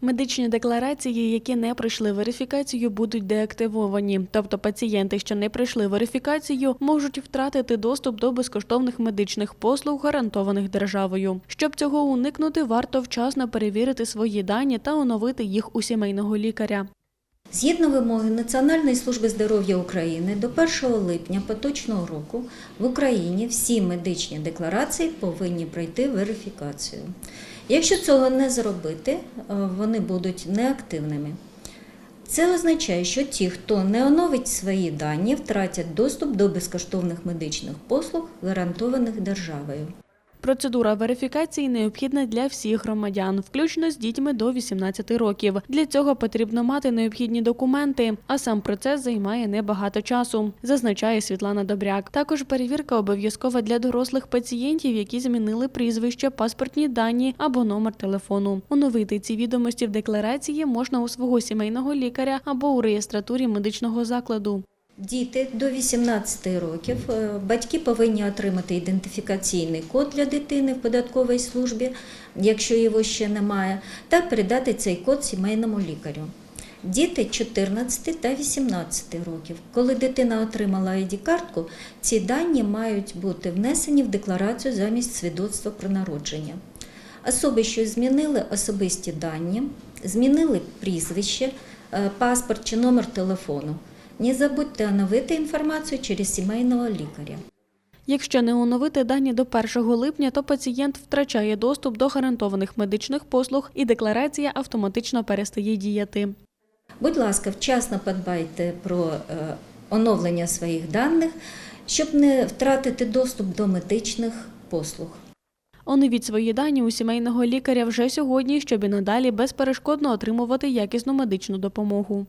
Медичні декларації, які не пройшли верифікацію, будуть деактивовані. Тобто пацієнти, що не пройшли верифікацію, можуть втратити доступ до безкоштовних медичних послуг, гарантованих державою. Щоб цього уникнути, варто вчасно перевірити свої дані та оновити їх у сімейного лікаря. Згідно вимоги Національної служби здоров'я України до 1 липня поточного року в Україні всі медичні декларації повинні пройти верифікацію. Якщо цього не зробити, е, вони будуть неактивними. Це означає, що ті, хто не оновить свої дані, втратять доступ до безкоштовних медичних послуг, гарантованих державою. Процедура верифікації необхідна для всіх громадян, включно з дітьми до 18 років. Для цього потрібно мати необхідні документи, а сам процес займає небагато часу, зазначає Світлана Добряк. Також перевірка обов'язкова для дорослих пацієнтів, які змінили прізвище, паспортні дані або номер телефону. Оновити ці відомості в декларації можна у свого сімейного лікаря або у реєстратурі медичного закладу. Діти до 18 років е, батьки повинні отримати ідентифікаційний код для дитини в податковій службі, якщо його ще немає, та передати цей код сімейному лікарю. Діти 14 та 18 років. Коли дитина отримала ID-картку, ці дані мають бути внесені в декларацію замість свідоцтва про народження. Особи, що змінили особисті дані, змінили прізвище, е, паспорт чи номер телефону. Не забудьте оновити інформацію через сімейного лікаря. Якщо не оновити дані до 1 липня, то пацієнт втрачає доступ до гарантованих медичних послуг і декларація автоматично перестає діяти. Будь ласка, вчасно подбайте про е, оновлення своїх даних, щоб не втратити доступ до медичних послуг. Оновіть свої дані у сімейного лікаря вже сьогодні, щоб і надалі безперешкодно отримувати якісну медичну допомогу.